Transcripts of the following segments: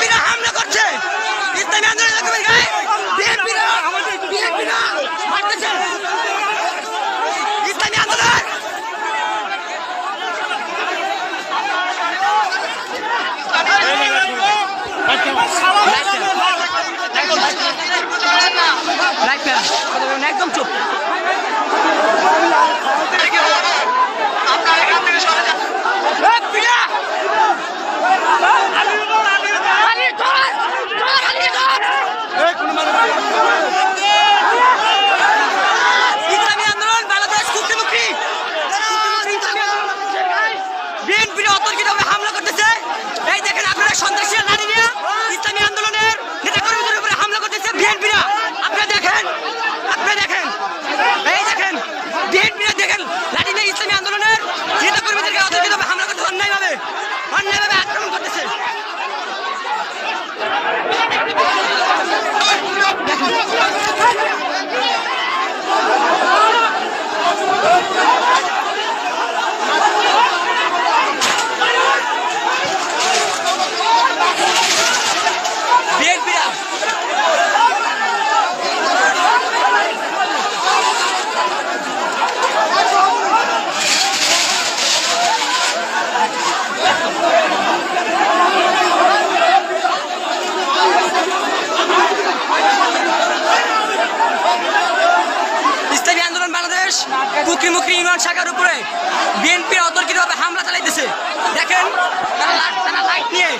বিএনপিরা হামলা করছে। ইসলামী আন্দোলন বিএনপিরা বিএনপিরা হাঁটতেছে ইসলামী আন্দোলন। একদম চুপ। অতর্কিতভাবে হামলা করতেছে। এই দেখেন আপনারা সন্ত্রাসীরা নারী নিয়ে ইসলামী আন্দোলনের নেতা কর্মীদের উপরে হামলা করতেছে বিএনপিরা আপনারা দেখেন আপনারা দেখেন এই দেখেন বিএনপিরা দেখেন লাঠি নিয়ে ইসলামী আন্দোলনের নেতা কর্মীদেরকে অতর্কিতভাবে হামলা করতে অন্যায়ভাবে অন্যায়ভাবে আক্রমণ করতেছে বিএনপিরা ইসলামী বাংলাদেশ মুখী ইউনিয়ন শাখার উপরে বিএনপির অতর্কিতভাবে হামলা চালাইতেছে। দেখেন তারা লাইট নিয়ে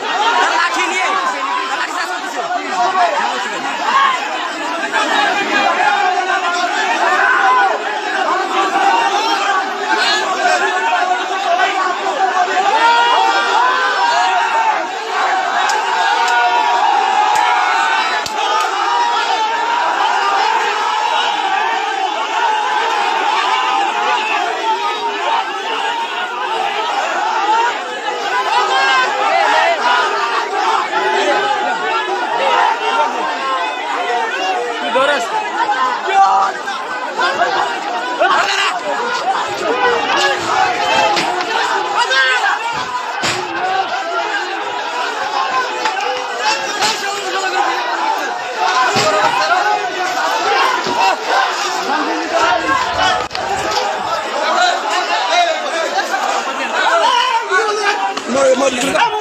Bravo!